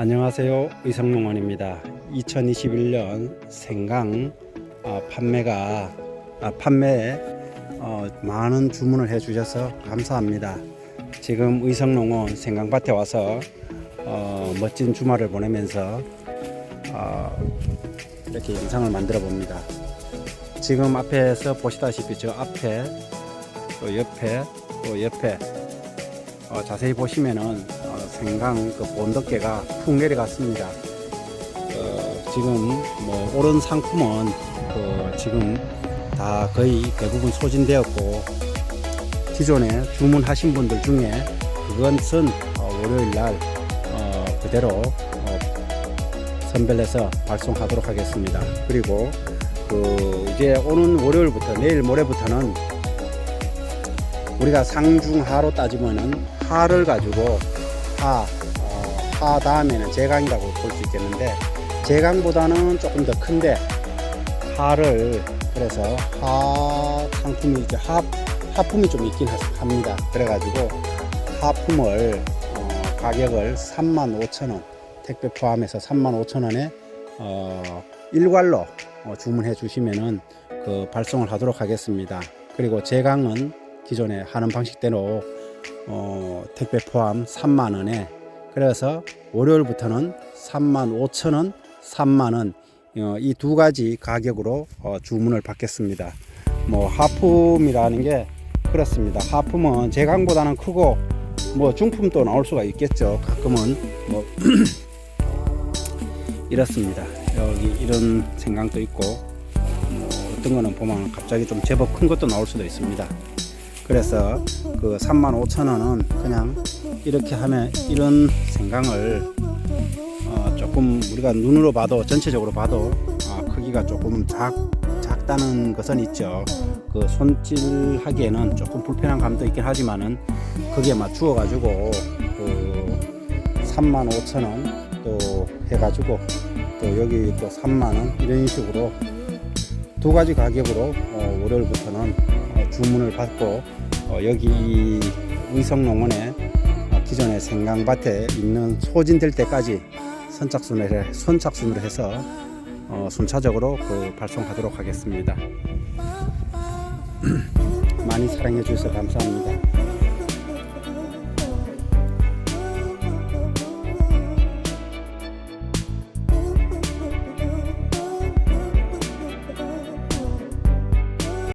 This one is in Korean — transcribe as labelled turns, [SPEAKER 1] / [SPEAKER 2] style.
[SPEAKER 1] 안녕하세요. 의성농원입니다. 2021년 생강 어, 판매가 아, 판매에 어, 많은 주문을 해 주셔서 감사합니다. 지금 의성농원 생강밭에 와서 어, 멋진 주말을 보내면서 어, 이렇게 영상을 만들어 봅니다. 지금 앞에서 보시다시피 저 앞에 또 옆에 또 옆에 어, 자세히 보시면은 어, 생강 그 본덮개가 푹 내려갔습니다. 어, 지금 뭐 오른 상품은 그 지금 다 거의 대부분 소진되었고 기존에 주문하신 분들 중에 그것은 어, 월요일 날 어, 그대로 어, 선별해서 발송하도록 하겠습니다. 그리고 그 이제 오는 월요일부터 내일 모레부터는 우리가 상중하로 따지면은 하를 가지고 하, 어, 하 다음에는 제강이라고 볼 수 있겠는데 제강보다는 조금 더 큰데 하를 그래서 하 상품이 이제 하 하품이 좀 있긴 하- 합니다. 그래가지고 하품을 어, 가격을 35,000원 택배 포함해서 35,000원에 어, 일괄로 어, 주문해 주시면은 그 발송을 하도록 하겠습니다. 그리고 제강은 기존에 하는 방식대로 어, 택배 포함 3만 원에 그래서 월요일부터는 3만 5천 원, 3만 원, 어, 이두 가지 가격으로 어, 주문을 받겠습니다. 뭐 하품이라는 게 그렇습니다. 하품은 제강보다는 크고 뭐 중품도 나올 수가 있겠죠. 가끔은 뭐 이렇습니다. 여기 이런 생강도 있고 뭐 어떤 거는 보면 갑자기 좀 제법 큰 것도 나올 수도 있습니다. 그래서 그 35,000원은 그냥 이렇게 하면 이런 생강을 어 조금 우리가 눈으로 봐도 전체적으로 봐도 어 크기가 조금 작 작다는 것은 있죠. 그 손질하기에는 조금 불편한 감도 있긴 하지만은 거기에 맞추어 가지고 그 35,000원 또 해가지고 또 여기 또 3만원 이런 식으로 두 가지 가격으로 어, 월요일부터는 어, 주문을 받고 어, 여기 이 의성농원에 어, 기존의 생강밭에 있는 소진될 때까지 선착순을 해, 선착순으로 해서 어, 순차적으로 그 발송하도록 하겠습니다. 많이 사랑해 주셔서 감사합니다.